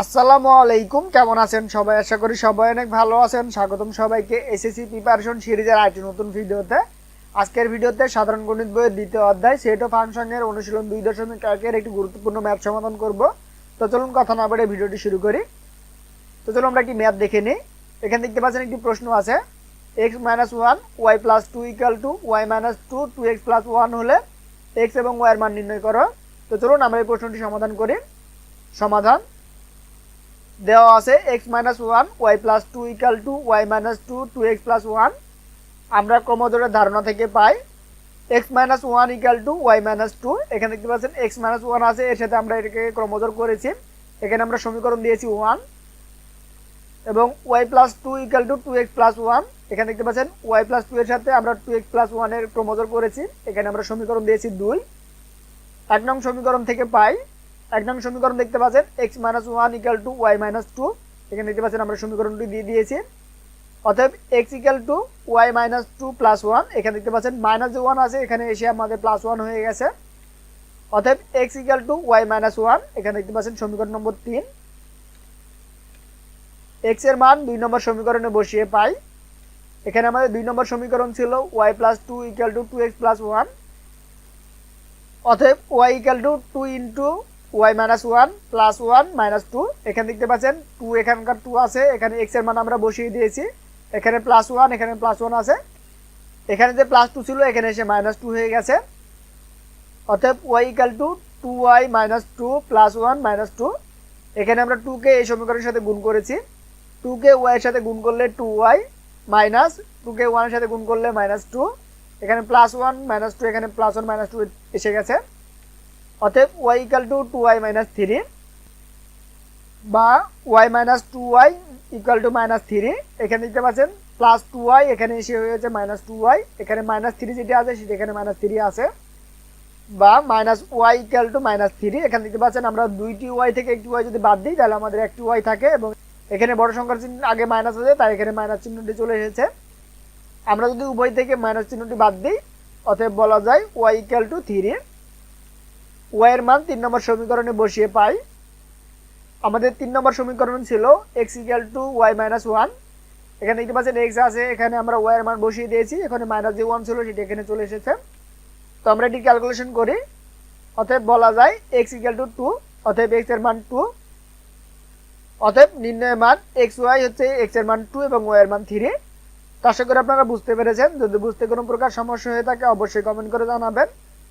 আসসালামু আলাইকুম, কেমন আছেন সবাই? আশা করি সবাই অনেক ভালো আছেন। স্বাগতম সবাইকে এসএসসি প্রিপারেশন সিরিজের আরেকটি নতুন ভিডিওতে। আজকের ভিডিওতে সাধারণ গণিত বইয়ের দ্বিতীয় অধ্যায় সেট অফ ফাংশনের অনুশীলন দুই দশমিক একের একটি গুরুত্বপূর্ণ ম্যাথ সমাধান করব। তো চলুন কথা না বলে ভিডিওটি শুরু করি। তো চলুন আমরা একটি ম্যাথ দেখে নিই। এখানে দেখতে পাচ্ছেন একটি প্রশ্ন আছে। X minus one Y plus two equal two Y minus two two X plus one হলে এক্স এবং ওয়াইয়ের মান নির্ণয় করো। তো চলুন আমরা এই প্রশ্নটি সমাধান করি। সমাধান। দেওয়া আছে X minus one Y plus two equal two Y minus two two X plus one আমরা ক্রমজোরের ধারণা থেকে পাই X minus one equal two Y minus two এখানে দেখতে পাচ্ছেন এক্স মাইনাস ওয়ান আছে, এর সাথে আমরা এটাকে ক্রমজোর করেছি। এখানে আমরা সমীকরণ দিয়েছি ওয়ান এবং Y plus two equal two two X plus one এখানে দেখতে পাচ্ছেন ওয়াই প্লাস টু এর সাথে আমরা টু এক্স প্লাস ওয়ানের ক্রমজোর করেছি। এখানে আমরা সমীকরণ দিয়েছি দুই। এক নং সমীকরণ থেকে পাই এক নং সমীকরণ দেখতে পাচ্ছেন X minus one equal two Y minus two এখানে দেখতে পাচ্ছেন আমরা সমীকরণটি দিয়ে দিয়েছি। অতএব X equal two Y minus two plus one এখানে দেখতে পাচ্ছেন মাইনাস ওয়ান আছে, এখানে এসে আমাদের প্লাস ওয়ান হয়ে গেছে। অতএব X equal two Y minus one এখানে দেখতে পাচ্ছেন সমীকরণ নম্বর তিন। এক্সের মান দুই নম্বর সমীকরণে বসিয়ে পাই। এখানে আমাদের দুই নম্বর সমীকরণ ছিল Y plus two equal two two X plus one অতএব Y equal two two into Y minus one plus one minus two এখানে দেখতে পাচ্ছেন টু এখানকার টু আছে, এখানে এক্সের মান আমরা বসিয়ে দিয়েছি। এখানে প্লাস ওয়ান এখানে প্লাস ওয়ান আছে। এখানে যে প্লাস টু ছিল, এখানে এসে মাইনাস টু হয়ে গেছে। অতএব Y equal two two Y minus two plus one minus two এখানে আমরা টুকে এই সমীকরণের সাথে গুণ করেছি। টুকে ওয়াইয়ের সাথে গুণ করলে টু ওয়াই মাইনাস টুকে ওয়ানের সাথে গুণ করলে মাইনাস টু এখানে প্লাস ওয়ান মাইনাস টু এখানে প্লাস ওয়ান মাইনাস টু এসে গেছে। অতএব Y equal two two Y minus three বা Y minus two Y equal two minus three এখানে দেখতে পাচ্ছেন প্লাস টু ওয়াই এখানে এসে হয়েছে মাইনাস টু ওয়াই এখানে মাইনাস থ্রি যেটা আছে সেটা এখানে মাইনাস থ্রি আছে। বা minus Y equal two minus three এখানে দেখতে পাচ্ছেন আমরা দুইটি ওয়াই থেকে একটি ওয়াই যদি বাদ দিই, তাহলে আমাদের একটি ওয়াই থাকে এবং এখানে বড় সংখ্যার চিহ্ন আগে মাইনাস আছে, তাই এখানে মাইনাস চিহ্নটি চলে এসেছে। আমরা যদি উভয় থেকে মাইনাস চিহ্নটি বাদ দিই, অতএব বলা যায় ওয়াই ইকাল টু থ্রি ওয়াইয়ের মান তিন নম্বর সমীকরণে বসিয়ে পাই। আমাদের তিন নম্বর সমীকরণ ছিল X equal two Y minus one এখানে দেখতে পাচ্ছেন এক্স আছে, এখানে আমরা ওয়াইয়ের মান বসিয়ে দিয়েছি, এখানে মাইনাস যে ওয়ান ছিল, সেটা এখানে চলে এসেছে। তো আমরা এটি ক্যালকুলেশন করি। অতএব বলা যায় এক্স ইকাল টু টু অতএব এক্সের মান টু অতএব নির্ণয়ের মান এক্স ওয়াই হচ্ছে এক্সের মান টু এবং ওয়াই এর মান থ্রি তো আশা করি আপনারা বুঝতে পেরেছেন। যদি বুঝতে কোনো প্রকার সমস্যা হয়ে থাকে, অবশ্যই কমেন্ট করে জানাবেন।